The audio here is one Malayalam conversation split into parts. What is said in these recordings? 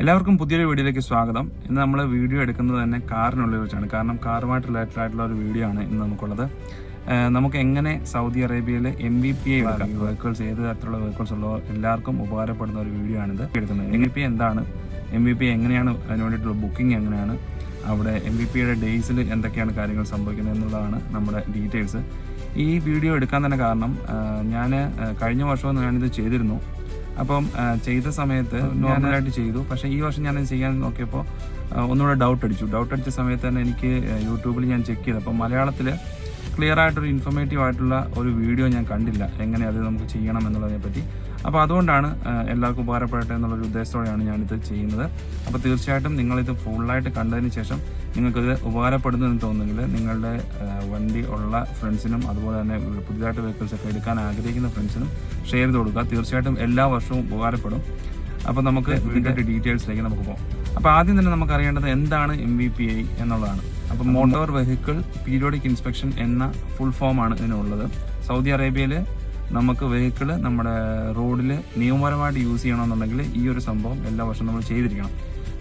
എല്ലാവർക്കും പുതിയൊരു വീഡിയോയിലേക്ക് സ്വാഗതം. ഇന്ന് നമ്മൾ വീഡിയോ എടുക്കുന്നത് തന്നെ കാറിനുള്ളിൽ വെച്ചാണ്. കാരണം കാറുമായിട്ട് റിലേറ്റഡ് ആയിട്ടുള്ള ഒരു വീഡിയോ ആണ് ഇന്ന് നമുക്കുള്ളത്. നമുക്ക് എങ്ങനെ സൗദി അറേബ്യയിൽ M V P I vehicles ഏത് തരത്തിലുള്ള വെഹിക്കിൾസ് ഉള്ളോ എല്ലാവർക്കും ഉപകാരപ്പെടുന്ന ഒരു വീഡിയോ ആണിത് എടുക്കുന്നത്. എം വി പി എന്താണ്? എം വി പി എങ്ങനെയാണ്? അതിന് വേണ്ടിയിട്ടുള്ള ബുക്കിംഗ് എങ്ങനെയാണ്? അവിടെ എം വി പിയുടെ ഡേയ്സിൽ എന്തൊക്കെയാണ് കാര്യങ്ങൾ സംഭവിക്കുന്നത് എന്നുള്ളതാണ് നമ്മുടെ ഡീറ്റെയിൽസ് ഈ വീഡിയോ എടുക്കാൻ തന്നെ കാരണം ഞാൻ കഴിഞ്ഞ വർഷവും ഞാനിത് ചെയ്തിരുന്നു. അപ്പം ചെയ്ത സമയത്ത് നോർമലായിട്ട് ചെയ്തു. പക്ഷേ ഈ വർഷം ഞാൻ ചെയ്യാൻ നോക്കിയപ്പോൾ ഒന്നുകൂടെ ഡൗട്ട് അടിച്ചു. ഡൗട്ട് അടിച്ച സമയത്ത് തന്നെ എനിക്ക് യൂട്യൂബിൽ ഞാൻ ചെക്ക് ചെയ്തു. അപ്പം മലയാളത്തിൽ ക്ലിയർ ആയിട്ടൊരു ഇൻഫർമേറ്റീവ് ആയിട്ടുള്ള ഒരു വീഡിയോ ഞാൻ കണ്ടില്ല. എങ്ങനെ അത് നമുക്ക് ചെയ്യണം എന്നുള്ളതിനെ പറ്റി അപ്പോൾ അതുകൊണ്ടാണ് എല്ലാവർക്കും ഉപകാരപ്പെടട്ടെ എന്നുള്ളൊരു ഉദ്ദേശത്തോടെയാണ് ഞാനിത് ചെയ്യുന്നത്. അപ്പോൾ തീർച്ചയായിട്ടും നിങ്ങളിത് ഫുള്ളായിട്ട് കണ്ടതിന് ശേഷം നിങ്ങൾക്കിത് ഉപകാരപ്പെടുന്നു എന്ന് തോന്നുന്നെങ്കിൽ നിങ്ങളുടെ വണ്ടി ഉള്ള ഫ്രണ്ട്സിനും അതുപോലെ തന്നെ പുതിയതായിട്ട് വെഹിക്കിൾസ് ഒക്കെ എടുക്കാൻ ആഗ്രഹിക്കുന്ന ഫ്രണ്ട്സിനും ഷെയർ ചെയ്ത് കൊടുക്കുക. തീർച്ചയായിട്ടും എല്ലാ വർഷവും ഉപകാരപ്പെടും. അപ്പോൾ നമുക്ക് ഇതിന്റെ ഡീറ്റെയിൽസിലേക്ക് നമുക്ക് പോകാം. അപ്പോൾ ആദ്യം തന്നെ നമുക്ക് അറിയേണ്ടത് എന്താണ് എം വി പി ഐ എന്നുള്ളതാണ്. അപ്പോൾ മോട്ടോർ വെഹിക്കിൾ പീരിയോഡിക് ഇൻസ്പെക്ഷൻ എന്ന ഫുൾ ഫോമാണ് ഇതിനുള്ളത്. സൗദി അറേബ്യയിൽ നമുക്ക് വെഹിക്കിൾ നമ്മുടെ റോഡിൽ നിയമപരമായിട്ട് യൂസ് ചെയ്യണമെന്നുണ്ടെങ്കിൽ ഈ ഒരു സംഭവം എല്ലാ വർഷവും നമ്മൾ ചെയ്തിരിക്കണം.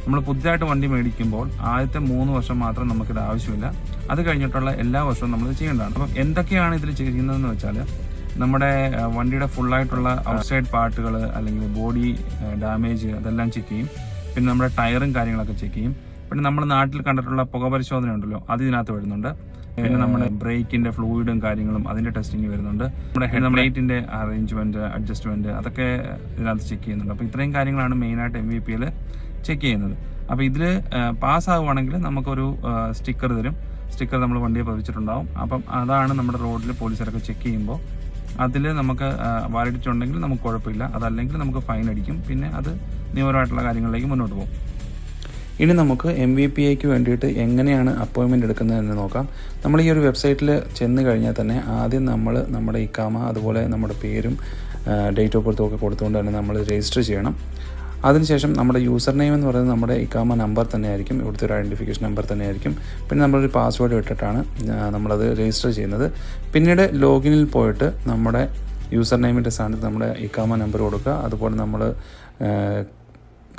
നമ്മൾ പുതുതായിട്ട് വണ്ടി മേടിക്കുമ്പോൾ ആദ്യത്തെ മൂന്ന് വർഷം മാത്രം നമുക്കിത് ആവശ്യമില്ല. അത് കഴിഞ്ഞിട്ടുള്ള എല്ലാ വർഷവും നമ്മൾ ചെയ്യേണ്ടതാണ്. അപ്പം എന്തൊക്കെയാണ് ഇതിൽ ചെയ്യുന്നതെന്ന് വെച്ചാൽ നമ്മുടെ വണ്ടിയുടെ ഫുള്ളായിട്ടുള്ള ഔട്ട്സൈഡ് പാർട്ടുകൾ അല്ലെങ്കിൽ ബോഡി ഡാമേജ് അതെല്ലാം ചെക്ക് ചെയ്യും. പിന്നെ നമ്മുടെ ടയറും കാര്യങ്ങളൊക്കെ ചെക്ക് ചെയ്യും. പിന്നെ നമ്മൾ നാട്ടിൽ കണ്ടിട്ടുള്ള പുക പരിശോധന ഉണ്ടല്ലോ അത് ഇതിനകത്ത് വരുന്നുണ്ട്. പിന്നെ നമ്മുടെ ബ്രേക്കിന്റെ ഫ്ലൂയിഡും കാര്യങ്ങളും അതിന്റെ ടെസ്റ്റിംഗ് വരുന്നുണ്ട്. നമ്മുടെ ഹെഡ് ലൈറ്റിന്റെ അറേഞ്ച്മെന്റ് അഡ്ജസ്റ്റ്മെന്റ് അതൊക്കെ ഇതിനകത്ത് ചെക്ക് ചെയ്യുന്നുണ്ട്. അപ്പോൾ ഇത്രയും കാര്യങ്ങളാണ് മെയിനായിട്ട് എം വി പിയിൽ ചെക്ക് ചെയ്യുന്നത്. അപ്പോൾ ഇതിൽ പാസ് ആവുകയാണെങ്കിൽ നമുക്കൊരു സ്റ്റിക്കർ തരും. സ്റ്റിക്കർ നമ്മൾ വണ്ടിയെ പതിച്ചിട്ടുണ്ടാവും. അപ്പം അതാണ് നമ്മുടെ റോഡിൽ പോലീസുകാരൊക്കെ ചെക്ക് ചെയ്യുമ്പോൾ അതിൽ നമുക്ക് വാലിഡിറ്റി ഉണ്ടെങ്കിൽ നമുക്ക് കുഴപ്പമില്ല. അതല്ലെങ്കിൽ നമുക്ക് ഫൈൻ അടിക്കും. പിന്നെ അത് നിയമപരമായിട്ടുള്ള കാര്യങ്ങളിലേക്ക് മുന്നോട്ട് പോകും. ഇനി നമുക്ക് എം വി പി ഐക്ക് വേണ്ടിയിട്ട് എങ്ങനെയാണ് അപ്പോയിൻമെന്റ് എടുക്കുന്നതെന്ന് നോക്കാം. നമ്മൾ ഈ ഒരു വെബ്സൈറ്റിൽ ചെന്ന് കഴിഞ്ഞാൽ തന്നെ ആദ്യം നമ്മൾ നമ്മുടെ ഇക്കാമ അതുപോലെ നമ്മുടെ പേരും ഡേറ്റ് ഓഫ് ബർത്തും ഒക്കെ കൊടുത്തുകൊണ്ട് തന്നെ നമ്മൾ രജിസ്റ്റർ ചെയ്യണം. അതിനുശേഷം നമ്മുടെ യൂസർ നെയിം എന്ന് പറയുന്നത് നമ്മുടെ ഇക്കാമ നമ്പർ തന്നെയായിരിക്കും. ഇവിടുത്തെ ഒരു ഐഡന്റിഫിക്കേഷൻ നമ്പർ തന്നെയായിരിക്കും. പിന്നെ നമ്മളൊരു പാസ്വേഡ് ഇട്ടിട്ടാണ് നമ്മളത് രജിസ്റ്റർ ചെയ്യുന്നത്. പിന്നീട് ലോഗിനിൽ പോയിട്ട് നമ്മുടെ യൂസർ നെയിമിന്റെ സ്ഥാനത്ത് നമ്മുടെ ഇക്കാമ നമ്പർ കൊടുക്കുക. അതുപോലെ നമ്മൾ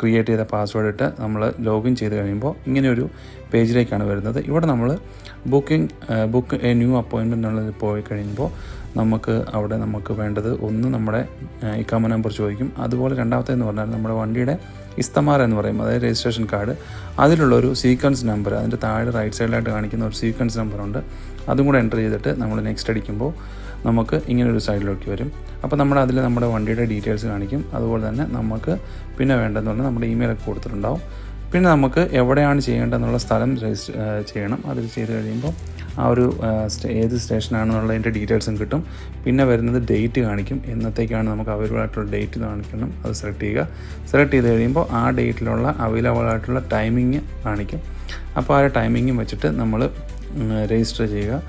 ക്രിയേറ്റ് ചെയ്ത പാസ്വേഡ് ഇട്ട് നമ്മൾ ലോഗിൻ ചെയ്ത് കഴിയുമ്പോൾ ഇങ്ങനെയൊരു പേജിലേക്കാണ് വരുന്നത്. ഇവിടെ നമ്മൾ ബുക്കിംഗ് ബുക്ക് എ ന്യൂ അപ്പോയിൻമെന്റ് എന്നുള്ളത് പോയി കഴിയുമ്പോൾ നമുക്ക് അവിടെ നമുക്ക് വേണ്ടത് ഒന്ന് നമ്മുടെ ഇക്കാമ നമ്പർ ചോദിക്കും. അതുപോലെ രണ്ടാമത്തേന്ന് പറഞ്ഞാൽ നമ്മുടെ വണ്ടിയുടെ ഇസ്തമാർ എന്ന് പറയും. അതായത് രജിസ്ട്രേഷൻ കാർഡ് അതിലുള്ളൊരു സീക്വൻസ് നമ്പർ അതിന്റെ താഴെ റൈറ്റ് സൈഡിലായിട്ട് കാണിക്കുന്ന ഒരു സീക്വൻസ് നമ്പറുണ്ട് അതും കൂടെ എന്റർ ചെയ്തിട്ട് നമ്മൾ നെക്സ്റ്റ് അടിക്കുമ്പോൾ നമുക്ക് ഇങ്ങനൊരു സൈഡിലേക്ക് വരും. അപ്പോൾ നമ്മൾ അതിൽ നമ്മുടെ വണ്ടിയുടെ ഡീറ്റെയിൽസ് കാണിക്കും. അതുപോലെ തന്നെ നമുക്ക് പിന്നെ വേണ്ടതെന്ന് പറഞ്ഞാൽ നമ്മുടെ ഇമെയിലൊക്കെ കൊടുത്തിട്ടുണ്ടാവും. പിന്നെ നമുക്ക് എവിടെയാണ് ചെയ്യേണ്ടതെന്നുള്ള സ്ഥലം രജിസ്റ്റർ ചെയ്യണം. അതിൽ ചെയ്ത് കഴിയുമ്പോൾ ആ ഒരു ഏത് സ്റ്റേഷനാണെന്നുള്ളതിന്റെ ഡീറ്റെയിൽസും കിട്ടും. പിന്നെ വരുന്നത് ഡേറ്റ് കാണിക്കും. എന്നത്തേക്കാണ് നമുക്ക് അവൈലബിൾ ആയിട്ടുള്ള ഡേറ്റ് കാണിക്കണം. അത് സെലക്ട് ചെയ്യുക. സെലക്ട് ചെയ്ത് കഴിയുമ്പോൾ ആ ഡേറ്റിലുള്ള അവൈലബിൾ ആയിട്ടുള്ള ടൈമിങ് കാണിക്കും. അപ്പോൾ ആ ടൈമിങ്ങും വെച്ചിട്ട് നമ്മൾ രജിസ്റ്റർ ചെയ്യുക.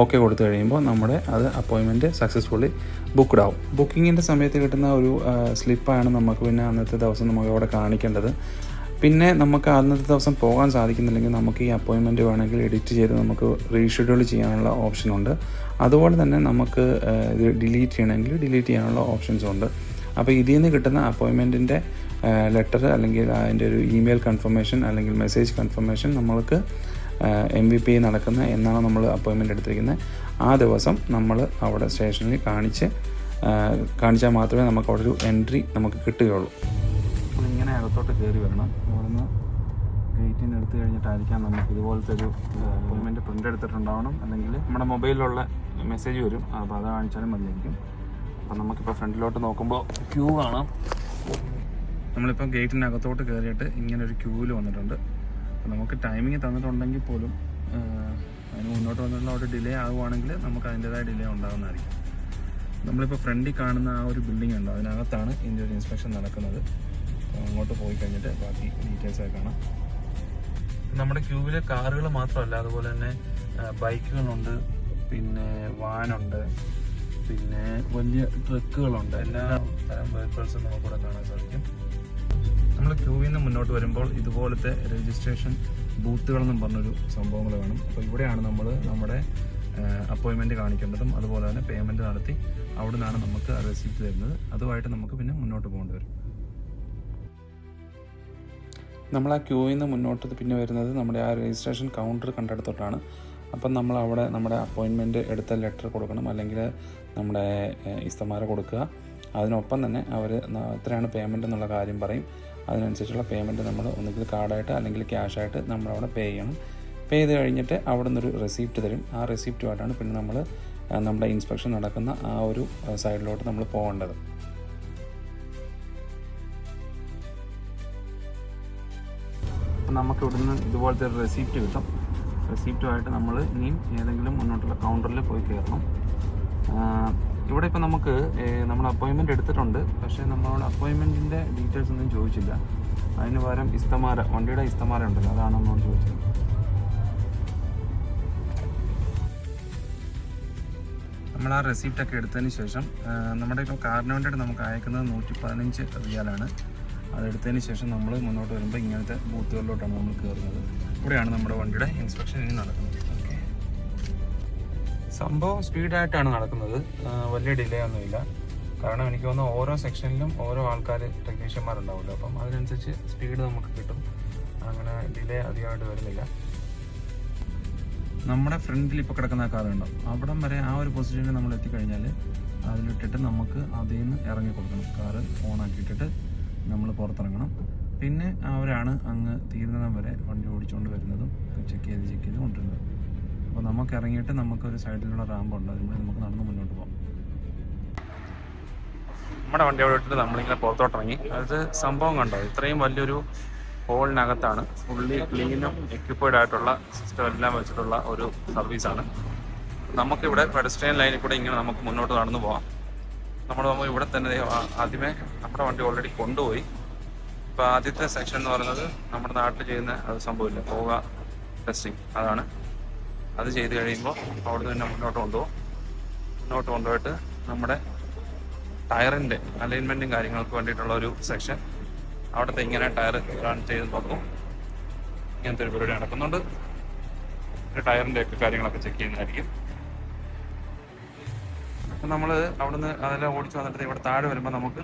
ഓക്കെ കൊടുത്തു കഴിയുമ്പോൾ നമ്മുടെ അത് അപ്പോയിൻമെന്റ് സക്സസ്ഫുള്ളി ബുക്ക്ഡ് ആവും. ബുക്കിങ്ങിന്റെ സമയത്ത് കിട്ടുന്ന ഒരു സ്ലിപ്പാണ് നമുക്ക് പിന്നെ അന്നത്തെ ദിവസം നമുക്ക് അവിടെ കാണിക്കേണ്ടത്. പിന്നെ നമുക്ക് അന്നത്തെ ദിവസം പോകാൻ സാധിക്കുന്നില്ലെങ്കിൽ നമുക്ക് ഈ അപ്പോയിൻമെന്റ് വേണമെങ്കിൽ എഡിറ്റ് ചെയ്ത് നമുക്ക് റീഷെഡ്യൂൾ ചെയ്യാനുള്ള ഓപ്ഷനുണ്ട് അതുപോലെ തന്നെ നമുക്ക് ഇത് ഡിലീറ്റ് ചെയ്യണമെങ്കിൽ ഡിലീറ്റ് ചെയ്യാനുള്ള ഓപ്ഷൻസും ഉണ്ട്. അപ്പോൾ ഇതിൽ നിന്ന് കിട്ടുന്ന അപ്പോയിൻമെന്റിന്റെ ലെറ്റർ അല്ലെങ്കിൽ അതിന്റെ ഒരു ഇമെയിൽ കൺഫർമേഷൻ അല്ലെങ്കിൽ മെസ്സേജ് കൺഫർമേഷൻ നമ്മൾക്ക് എം വി പി നടക്കുന്ന എന്നാണ് നമ്മൾ അപ്പോയിൻമെന്റ് എടുത്തിരിക്കുന്നത്. ആ ദിവസം നമ്മൾ അവിടെ സ്റ്റേഷനിൽ കാണിച്ച് കാണിച്ചാൽ മാത്രമേ നമുക്ക് അവിടെ ഒരു എൻട്രി നമുക്ക് കിട്ടുകയുള്ളൂ. ഇങ്ങനെ അകത്തോട്ട് കയറി വരണം. അവിടുന്ന് ഗേറ്റിൽ നിന്ന് എടുത്തു കഴിഞ്ഞിട്ടായിരിക്കാം നമുക്ക് ഇതുപോലത്തെ ഒരു അപ്പോയിൻമെന്റ് പ്രിന്റ് എടുത്തിട്ടുണ്ടാവണം. അല്ലെങ്കിൽ നമ്മുടെ മൊബൈലിലുള്ള മെസ്സേജ് വരും. അപ്പോൾ അത് കാണിച്ചാലും മതിയായിരിക്കും. അപ്പം നമുക്കിപ്പോൾ ഫ്രണ്ടിലോട്ട് നോക്കുമ്പോൾ ക്യൂ കാണാം. നമ്മളിപ്പോൾ ഗേറ്റിനകത്തോട്ട് കയറിയിട്ട് ഇങ്ങനെ ഒരു ക്യൂവിൽ വന്നിട്ടുണ്ട്. അപ്പോൾ നമുക്ക് ടൈമിങ് തന്നിട്ടുണ്ടെങ്കിൽ പോലും അതിന് മുന്നോട്ട് വന്നിട്ടുള്ള ഒരു ഡിലേ ആവുകയാണെങ്കിൽ നമുക്ക് അതിന്റെതായ ഡിലേ ഉണ്ടാകുന്നതായിരിക്കും നമ്മളിപ്പോൾ ഫ്രണ്ടിൽ കാണുന്ന ആ ഒരു ബിൽഡിംഗ് ഉണ്ട്? അതിനകത്താണ് ഇതിന്റെ ഒരു ഇൻസ്പെക്ഷൻ നടക്കുന്നത്. അങ്ങോട്ട് പോയി കഴിഞ്ഞിട്ട് ബാക്കി ഡീറ്റെയിൽസ് ആയി കാണാം. നമ്മുടെ ക്യൂവിലെ കാറുകൾ മാത്രമല്ല അതുപോലെ തന്നെ ബൈക്കുകളുണ്ട് പിന്നെ വാനുണ്ട് പിന്നെ വലിയ ട്രക്കുകളുണ്ട് എല്ലാ തരം വെഹിക്കിൾസും നമുക്കിവിടെ കാണാൻ സാധിക്കും. നമ്മൾ ക്യൂവിൽ നിന്ന് മുന്നോട്ട് വരുമ്പോൾ ഇതുപോലത്തെ രജിസ്ട്രേഷൻ ബൂത്തുകളെന്നും പറഞ്ഞൊരു സംഭവങ്ങൾ വേണം. അപ്പോൾ ഇവിടെയാണ് നമ്മൾ നമ്മുടെ അപ്പോയിൻമെന്റ് കാണിക്കേണ്ടതും അതുപോലെ തന്നെ പേയ്മെന്റ് നടത്തി അവിടെ നിന്നാണ് നമുക്ക് റെസിപ്റ്റ് തരുന്നത്. അതുമായിട്ട് നമുക്ക് പിന്നെ മുന്നോട്ട് പോകേണ്ടി വരും. നമ്മൾ ആ ക്യൂവിൽ നിന്ന് മുന്നോട്ട് പിന്നെ വരുന്നത് നമ്മുടെ ആ രജിസ്ട്രേഷൻ കൗണ്ടർ കണ്ടെടുത്തോട്ടാണ്. അപ്പം നമ്മൾ അവിടെ നമ്മുടെ അപ്പോയിൻമെന്റ് എടുത്ത ലെറ്റർ കൊടുക്കണം. അല്ലെങ്കിൽ നമ്മുടെ ഇസ്തമാര കൊടുക്കുക. അതിനൊപ്പം തന്നെ അവർ എത്രയാണ് പേയ്മെന്റ് എന്നുള്ള കാര്യം പറയും. അതിനനുസരിച്ചുള്ള പേയ്മെന്റ് നമ്മൾ ഒന്നുകിൽ കാർഡായിട്ട് അല്ലെങ്കിൽ ക്യാഷായിട്ട് നമ്മളവിടെ പേ ചെയ്യണം. പേ ചെയ്ത് കഴിഞ്ഞിട്ട് അവിടെ നിന്നൊരു റെസിപ്റ്റ് തരും. ആ റെസിപ്റ്റുമായിട്ടാണ് പിന്നെ നമ്മൾ നമ്മുടെ ഇൻസ്പെക്ഷൻ നടക്കുന്ന ആ ഒരു സൈഡിലോട്ട് നമ്മൾ പോകേണ്ടത്. നമുക്ക് ഇവിടുന്ന് ഇതുപോലത്തെ ഒരു റെസിപ്റ്റ് കിട്ടും. റെസിപ്റ്റുമായിട്ട് നമ്മൾ ഇനിയും ഏതെങ്കിലും മുന്നോട്ടുള്ള കൗണ്ടറിൽ പോയി കയറണം. ഇവിടെ ഇപ്പം നമുക്ക് നമ്മൾ അപ്പോയിൻമെന്റ് എടുത്തിട്ടുണ്ട്. പക്ഷേ നമ്മളോട് അപ്പോയിൻമെന്റിന്റെ ഡീറ്റെയിൽസ് ഒന്നും ചോദിച്ചില്ല. അതിന് പകരം ഇസ്തമാര വണ്ടിയുടെ ഇസ്തമാര ഉണ്ടല്ലോ അതാണ് നമ്മളോട് ചോദിച്ചത്. നമ്മൾ ആ റെസിപ്റ്റ് ഒക്കെ എടുത്തതിന് ശേഷം നമ്മുടെ ഇപ്പോൾ കാറിന് വേണ്ടിയിട്ട് നമുക്ക് അയക്കുന്നത് നൂറ്റി പതിനഞ്ച് റിയാലാണ് അതെടുത്തതിന് ശേഷം നമ്മൾ മുന്നോട്ട് വരുമ്പോൾ ഇങ്ങനത്തെ ബൂത്തുകളിലോട്ടാണ് നമ്മൾ കയറുന്നത് ഇവിടെയാണ് നമ്മുടെ വണ്ടിയുടെ ഇൻസ്പെക്ഷൻ ഇനി നടക്കുന്നത്. സംഭവം സ്പീഡായിട്ടാണ് നടക്കുന്നത്. വലിയ ഡിലേ ഒന്നുമില്ല. കാരണം എനിക്ക് തോന്നുന്നു ഓരോ സെക്ഷനിലും ഓരോ ആൾക്കാർ ടെക്നീഷ്യന്മാരുണ്ടാവുമല്ലോ. അപ്പം അതിനനുസരിച്ച് സ്പീഡ് നമുക്ക് കിട്ടും. അങ്ങനെ ഡിലേ അധികമായിട്ട് വരുന്നില്ല. നമ്മുടെ ഫ്രണ്ടിൽ ഇപ്പോൾ കിടക്കുന്ന കാർ ഉണ്ടോ അവിടം വരെ ആ ഒരു പൊസിഷനിൽ നമ്മൾ എത്തിക്കഴിഞ്ഞാൽ അതിലിട്ടിട്ട് നമുക്ക് അതിൽ നിന്ന് ഇറങ്ങി കൊടുക്കണം. കാറ് ഓണാക്കിയിട്ടിട്ട് നമ്മൾ പുറത്തിറങ്ങണം. പിന്നെ അവരാണ് അങ്ങ് തീരുന്നതം വരെ വണ്ടി ഓടിച്ചുകൊണ്ട് വരുന്നതും ചെക്ക് ചെയ്ത് ചെക്ക് ചെയ്ത് കൊണ്ടുവരുന്നത്. അപ്പോൾ നമുക്ക് ഇറങ്ങിയിട്ട് നമുക്ക് ഒരു സൈഡിലുള്ള റാമ്പ് ഉണ്ട് അതിലൂടെ നമുക്ക് നടന്ന് മുന്നോട്ട് പോകാം നമ്മുടെ വണ്ടി അവിടെ ഇട്ടിട്ട് നമ്മളിങ്ങനെ പുറത്തോട്ടിറങ്ങി. അത് സംഭവം കണ്ടോ? ഇത്രയും വലിയൊരു ഹോളിനകത്താണ് ഫുള്ളി ക്ലീനും എക്യുപ്പേഡ് ആയിട്ടുള്ള സിസ്റ്റം എല്ലാം വെച്ചിട്ടുള്ള ഒരു സർവീസാണ് നമുക്കിവിടെ പെഡസ്ട്രിയൻ ലൈനിൽ കൂടെ ഇങ്ങനെ നമുക്ക് മുന്നോട്ട് നടന്നു പോകാം നമ്മൾ നമ്മൾ ഇവിടെ തന്നെ ആദ്യമേ നമ്മുടെ വണ്ടി ഓൾറെഡി കൊണ്ടുപോയി. ഇപ്പോൾ ആദ്യത്തെ സെക്ഷൻ എന്ന് പറയുന്നത് നമ്മുടെ നാട്ടിൽ ചെയ്യുന്ന അത് സംഭവമില്ല. പോവുക ടെസ്റ്റിംഗ് അതാണ് അത് ചെയ്ത് കഴിയുമ്പോൾ അവിടെ നിന്ന് മുന്നോട്ട് കൊണ്ടുപോകും. മുന്നോട്ട് കൊണ്ടുപോയിട്ട് നമ്മുടെ ടയറിന്റെ അലൈൻമെന്റും കാര്യങ്ങൾക്ക് വേണ്ടിയിട്ടുള്ള ഒരു സെക്ഷൻ അവിടുത്തെ ഇങ്ങനെ ടയർ റൺ ചെയ്ത് നോക്കും ഇങ്ങനത്തെ ഒരു പരിപാടി നടക്കുന്നുണ്ട്. ടയറിന്റെ ഒക്കെ കാര്യങ്ങളൊക്കെ ചെക്ക് ചെയ്യുന്നതായിരിക്കും. അപ്പം നമ്മൾ അവിടുന്ന് അതെല്ലാം ഓടിച്ച് വന്നിട്ട് ഇവിടെ താഴെ വരുമ്പോൾ നമുക്ക്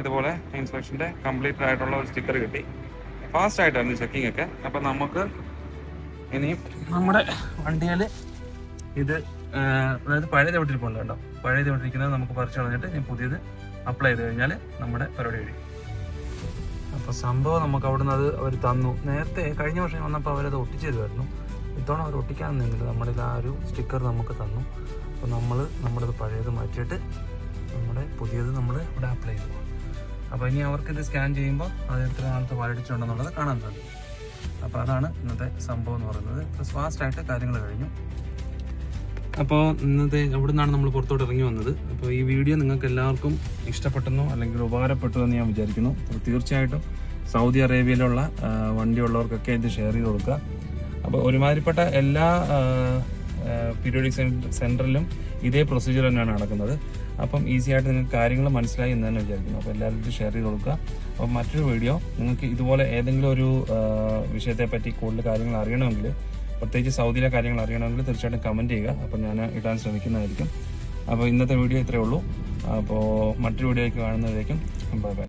ഇതുപോലെ ഇൻസ്പെക്ഷന്റെ കംപ്ലീറ്റ് ആയിട്ടുള്ള ഒരു സ്റ്റിക്കർ കിട്ടി. ഫാസ്റ്റ് ആയിട്ടായിരുന്നു ചെക്കിംഗ് ഒക്കെ. അപ്പം നമുക്ക് ഇനിയും നമ്മുടെ വണ്ടിയിൽ ഇത് അതായത് പഴയത് വിട്ടിരിപ്പുണ്ട് കേട്ടോ പഴയത് വിട്ടിരിക്കുന്നത് നമുക്ക് പറിച്ചു കളഞ്ഞിട്ട് ഇനി പുതിയത് അപ്ലൈ ചെയ്ത് കഴിഞ്ഞാൽ നമ്മുടെ പരിപാടി കഴിയും. അപ്പോൾ സംഭവം നമുക്ക് അവിടുന്ന് അത് അവർ തന്നു. നേരത്തെ കഴിഞ്ഞ വർഷം വന്നപ്പോൾ അവരത് ഒട്ടിച്ചു തരുമായിരുന്നു ഇത്തവണ അവർ ഒട്ടിക്കാൻ നിന്നില്ല നമ്മുടെ ആ ഒരു സ്റ്റിക്കർ നമുക്ക് തന്നു. അപ്പോൾ നമ്മൾ നമ്മുടെ പഴയത് മാറ്റിയിട്ട് നമ്മുടെ പുതിയത് നമ്മൾ ഇവിടെ അപ്ലൈ ചെയ്തു. അപ്പോൾ ഇനി അവർക്ക് ഇത് സ്കാൻ ചെയ്യുമ്പോൾ അത് എത്ര നാളത്തെ വാലിഡിച്ചുണ്ടെന്നുള്ളത് കാണാൻ സാധിക്കും. അപ്പോൾ അതാണ് ഇന്നത്തെ സംഭവം എന്ന് പറയുന്നത്. ഫാസ്റ്റായിട്ട് കാര്യങ്ങൾ കഴിഞ്ഞു. അപ്പോൾ ഇന്നത്തെ അവിടെ നിന്നാണ് നമ്മൾ പുറത്തോട്ട് ഇറങ്ങി വന്നത്? അപ്പോൾ ഈ വീഡിയോ നിങ്ങൾക്ക് എല്ലാവർക്കും ഇഷ്ടപ്പെട്ടെന്നോ അല്ലെങ്കിൽ ഉപകാരപ്പെട്ടു എന്ന് ഞാൻ വിചാരിക്കുന്നു. അപ്പോൾ തീർച്ചയായിട്ടും സൗദി അറേബ്യയിലുള്ള വണ്ടി വണ്ടിയുള്ളവർക്കൊക്കെ ഇത് ഷെയർ ചെയ്ത് കൊടുക്കുക. അപ്പോൾ ഒരുമാതിരിപ്പെട്ട എല്ലാ പീരിയോഡിക് സെന്ററിലും ഇതേ പ്രൊസീജിയർ തന്നെയാണ് നടക്കുന്നത്. അപ്പം ഈസി ആയിട്ട് നിങ്ങൾക്ക് കാര്യങ്ങൾ മനസ്സിലായി എന്ന് തന്നെ വിചാരിക്കുന്നു. അപ്പോൾ എല്ലാവരും ഷെയർ ചെയ്ത് കൊടുക്കുക. അപ്പോൾ മറ്റൊരു വീഡിയോ നിങ്ങൾക്ക് ഇതുപോലെ ഏതെങ്കിലും ഒരു വിഷയത്തെ പറ്റി കൂടുതൽ കാര്യങ്ങൾ അറിയണമെങ്കിൽ പ്രത്യേകിച്ച് സൗദിയിലെ കാര്യങ്ങൾ അറിയണമെങ്കിൽ തീർച്ചയായിട്ടും കമന്റ് ചെയ്യുക. അപ്പോൾ ഞാൻ ഇടാൻ ശ്രമിക്കുന്നതായിരിക്കും. അപ്പോൾ ഇന്നത്തെ വീഡിയോ ഇത്രയേ ഉള്ളൂ. അപ്പോൾ മറ്റൊരു വീഡിയോയ്ക്ക് കാണുന്നതായിരിക്കും ബൈ ബൈ